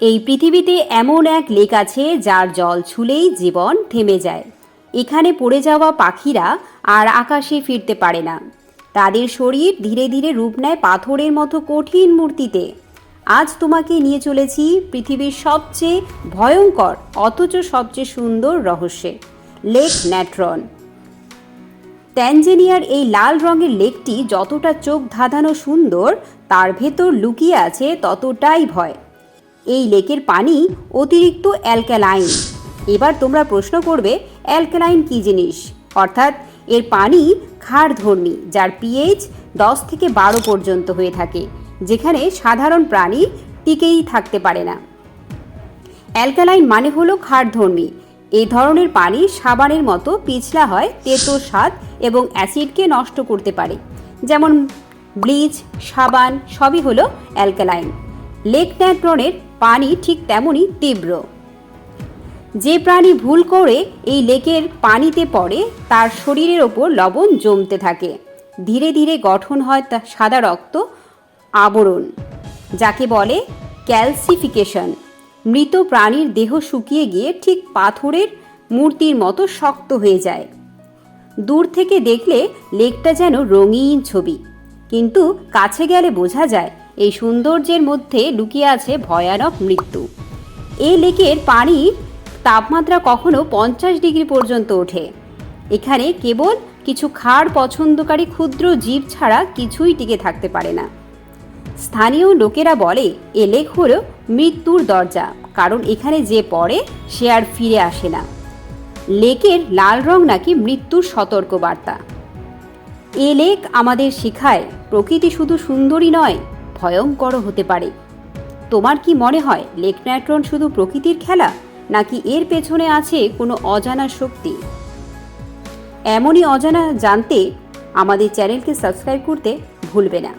এই পৃথিবীতে এমন এক লেক আছে যার জল ছুলেই জীবন থেমে যায়। এখানে পড়ে যাওয়া পাখিরা আর আকাশে ফিরতে পারে না। তাদের শরীর ধীরে ধীরে রূপ নেয় পাথরের মতো কঠিন মূর্তিতে। আজ তোমাকে নিয়ে চলেছি পৃথিবীর সবচেয়ে ভয়ঙ্কর, অথচ সবচেয়ে সুন্দর রহস্যে, লেক ন্যাট্রন। ট্যানজেনিয়ার এই লাল রঙের লেকটি যতটা চোখ ধাঁধানো সুন্দর, তার ভেতর লুকিয়ে আছে ততটাই ভয়। এই লেকের পানি অতিরিক্ত অ্যালকালাইন। এবার তোমরা প্রশ্ন করবে, অ্যালকালাইন কী জিনিস? অর্থাৎ এর পানি ক্ষারধর্মী, যার পিএইচ দশ থেকে বারো পর্যন্ত হয়ে থাকে, যেখানে সাধারণ প্রাণী টিকেই থাকতে পারে না। অ্যালকালাইন মানে হলো ক্ষারধর্মী। এই ধরনের পানি সাবানের মতো পিছলা হয় তেতো স্বাদ এবং অ্যাসিডকে নষ্ট করতে পারে। যেমন ব্লিচ, সাবান, সবই হলো অ্যালকালাইন। লেক ন্যাট্রনের পানি ঠিক তেমনই তীব্র। যে প্রাণী ভুল করে এই লেকের পানিতে পড়ে, তার শরীরের ওপর লবণ জমতে থাকে। ধীরে ধীরে গঠন হয় তা সাদা রক্ত আবরণ, যাকে বলে ক্যালসিফিকেশন। মৃত প্রাণীর দেহ শুকিয়ে গিয়ে ঠিক পাথরের মূর্তির মতো শক্ত হয়ে যায়। দূর থেকে দেখলে লেকটা যেন রঙিন ছবি, কিন্তু কাছে গেলে বোঝা যায় এই সৌন্দর্যের মধ্যে লুকিয়ে আছে ভয়ানক মৃত্যু। এই লেকের পানির তাপমাত্রা কখনো পঞ্চাশ ডিগ্রি পর্যন্ত ওঠে। এখানে কেবল কিছু খাড় পছন্দকারী ক্ষুদ্র জীব ছাড়া কিছুই টিকে থাকতে পারে না। স্থানীয় লোকেরা বলে, এ লেক হল মৃত্যুর দরজা, কারণ এখানে যে পড়ে সে আর ফিরে আসে না। লেকের লাল রং নাকি মৃত্যুর সতর্কবার্তা। এ লেক আমাদের শেখায়, প্রকৃতি শুধু সুন্দরী নয় ভয়ঙ্করও হতে পারে। তোমার কি মনে হয়, লেক ন্যাট্রন শুধু প্রকৃতির খেলা, নাকি এর পেছনে আছে কোনো অজানা শক্তি? এমনই অজানা জানতে আমাদের চ্যানেলকে সাবস্ক্রাইব করতে ভুলবে না।